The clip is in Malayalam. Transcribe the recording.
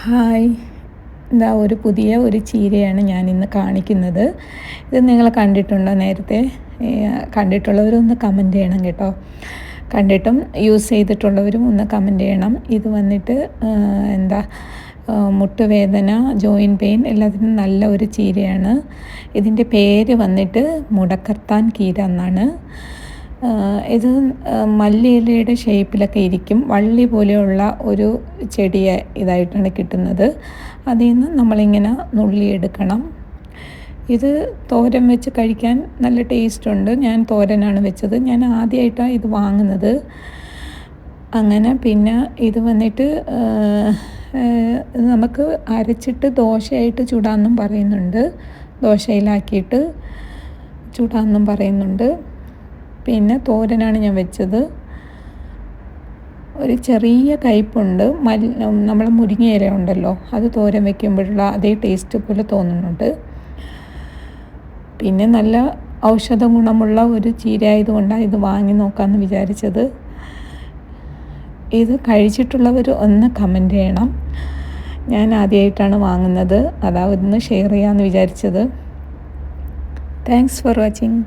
ഹായ്. ഇതാ ഒരു പുതിയ ഒരു ചീരയാണ് ഞാൻ ഇന്ന് കാണിക്കുന്നത്. ഇത് നിങ്ങൾ കണ്ടിട്ടുണ്ടോ നേരത്തെ? കണ്ടിട്ടുള്ളവരൊന്ന് കമന്റ് ചെയ്യണം കേട്ടോ. കണ്ടിട്ടും യൂസ് ചെയ്തിട്ടുള്ളവരും ഒന്ന് കമന്റ് ചെയ്യണം. ഇത് വന്നിട്ട് എന്താ മുട്ടുവേദന ജോയിന്റ് പെയിൻ എല്ലാത്തിനും നല്ല ഒരു ചീരയാണ്. ഇതിന്റെ പേര് വന്നിട്ട് മുടക്കർത്താൻ കീര എന്നാണ്. ഇത് മല്ലിയിലയുടെ ഷേപ്പിലൊക്കെ ഇരിക്കും. വള്ളി പോലെയുള്ള ഒരു ചെടിയെ ഇതായിട്ടാണ് കിട്ടുന്നത്. അതിൽ നിന്ന് നമ്മളിങ്ങനെ നുള്ളിയെടുക്കണം. ഇത് തോരൻ വെച്ച് കഴിക്കാൻ നല്ല ടേസ്റ്റ് ഉണ്ട്. ഞാൻ തോരനാണ് വെച്ചത്. ഞാൻ ആദ്യമായിട്ടാണ് ഇത് വാങ്ങുന്നത്. അങ്ങനെ പിന്നെ ഇത് വന്നിട്ട് നമുക്ക് അരച്ചിട്ട് ദോശയായിട്ട് ചുടാന്നും പറയുന്നുണ്ട്. ദോശയിലാക്കിയിട്ട് ചുടാന്നും പറയുന്നുണ്ട്. പിന്നെ തോരനാണ് ഞാൻ വെച്ചത്. ഒരു ചെറിയ കയ്പുണ്ട് മല്ലി നമ്മൾ മുരിങ്ങയില ഉണ്ടല്ലോ അത് തോരൻ വെക്കുമ്പോഴുള്ള അതേ ടേസ്റ്റ് പോലെ തോന്നുന്നുണ്ട്. പിന്നെ നല്ല ഔഷധ ഗുണമുള്ള ഒരു ചീര ആയതുകൊണ്ടാണ് ഇത് വാങ്ങി നോക്കാമെന്ന് വിചാരിച്ചത്. ഇത് കഴിച്ചിട്ടുള്ളവർ ഒന്ന് കമന്റ് ചെയ്യണം. ഞാൻ ആദ്യമായിട്ടാണ് വാങ്ങുന്നത്. അതാ ഒന്ന് ഷെയർ ചെയ്യാമെന്ന് വിചാരിച്ചത്. Thanks for watching